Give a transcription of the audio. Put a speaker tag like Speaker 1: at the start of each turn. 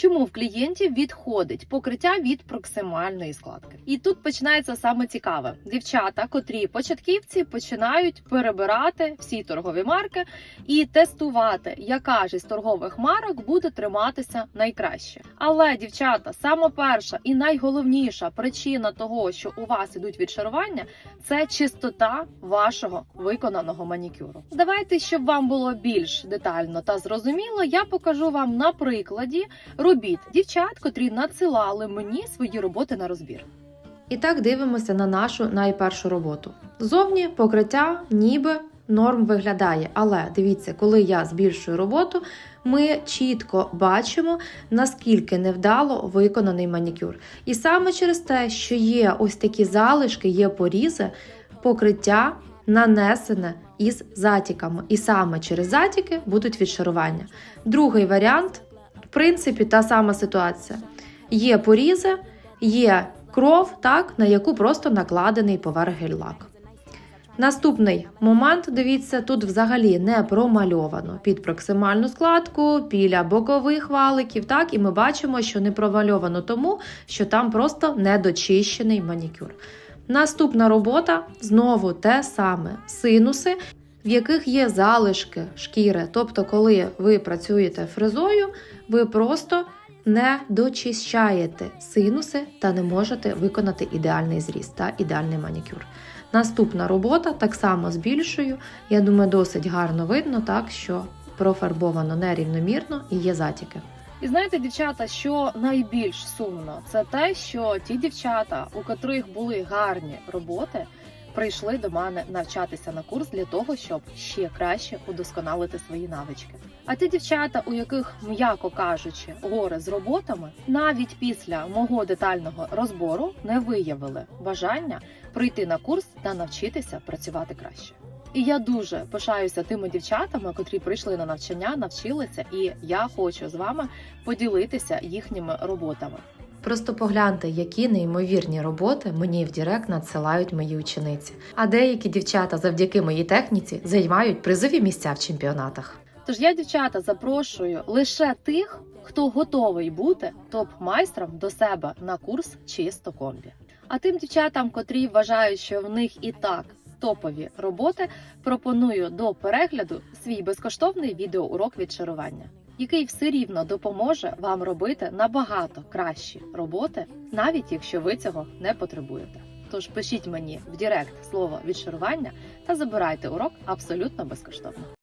Speaker 1: чому в клієнтів відходить покриття від проксимальної складки. І тут починається саме цікаве. Дівчата, котрі початківці, починають перебирати всі торгові марки і тестувати, яка ж із торгових марок буде триматися найкраще. Але дівчата, саме перша і найголовніша причина того, що у вас ідуть відшарування, це чистота вашого виконаного манікюру. Давайте, щоб вам було більш детально та зрозуміло, я покажу вам на прикладі робіт дівчат, котрі надсилали мені свої роботи на розбір.
Speaker 2: І так дивимося на нашу найпершу роботу. Зовні покриття ніби норм виглядає, але дивіться, коли я збільшую роботу, ми чітко бачимо, наскільки невдало виконаний манікюр. І саме через те, що є ось такі залишки, є порізи, покриття нанесене із затіками. І саме через затіки будуть відшарування. Другий варіант, принципі, та сама ситуація. Є порізи, є кров, так, на яку просто накладений поверх гель-лак. Наступний момент, дивіться, тут взагалі не промальовано під проксимальну складку, біля бокових валиків, так, і ми бачимо, що не промальовано тому, що там просто недочищений манікюр. Наступна робота знову те саме синуси, в яких є залишки шкіри. Тобто, коли ви працюєте фрезою, ви просто не дочищаєте синуси та не можете виконати ідеальний зріст та ідеальний манікюр. Наступна робота так само збільшую. Я думаю, досить гарно видно, так що профарбовано нерівномірно і є затіки.
Speaker 1: І знаєте, дівчата, що найбільш сумно, це те, що ті дівчата, у котрих були гарні роботи, прийшли до мене навчатися на курс для того, щоб ще краще удосконалити свої навички. А ті дівчата, у яких, м'яко кажучи, гори з роботами, навіть після мого детального розбору не виявили бажання прийти на курс та навчитися працювати краще. І я дуже пишаюся тими дівчатами, котрі прийшли на навчання, навчилися, і я хочу з вами поділитися їхніми роботами.
Speaker 2: Просто погляньте, які неймовірні роботи мені в Дірект надсилають мої учениці. А деякі дівчата завдяки моїй техніці займають призові місця в чемпіонатах.
Speaker 1: Тож я, дівчата, запрошую лише тих, хто готовий бути топ-майстром до себе на курс чисто комбі. А тим дівчатам, котрі вважають, що в них і так топові роботи, пропоную до перегляду свій безкоштовний відеоурок відшарування, який все рівно допоможе вам робити набагато кращі роботи, навіть якщо ви цього не потребуєте. Тож пишіть мені в Директ слово відшарування та забирайте урок абсолютно безкоштовно.